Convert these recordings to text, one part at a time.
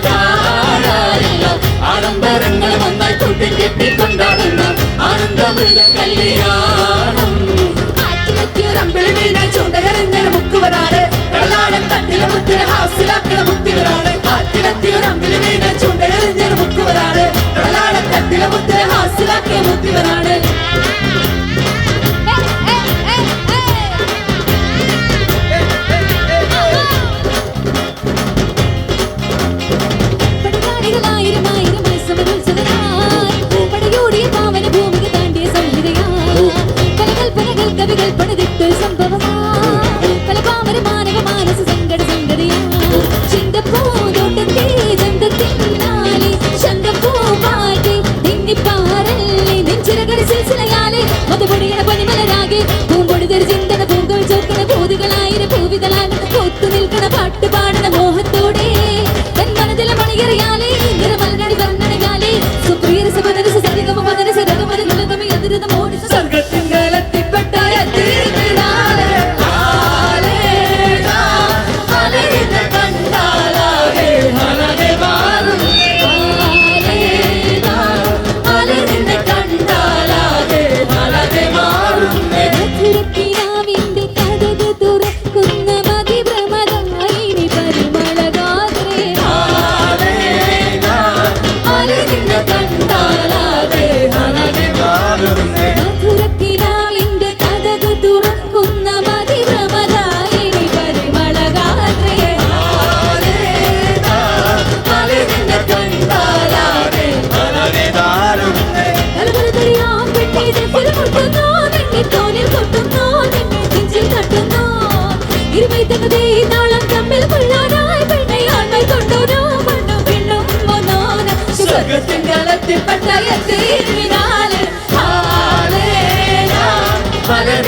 താരാറില്ല ആഡംബരങ്ങൾ ഒന്നായി കൂട്ടിക്കെട്ടി കൊണ്ടാടുന്ന കല്യാണം ചുണ്ടര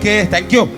Okay, thank you.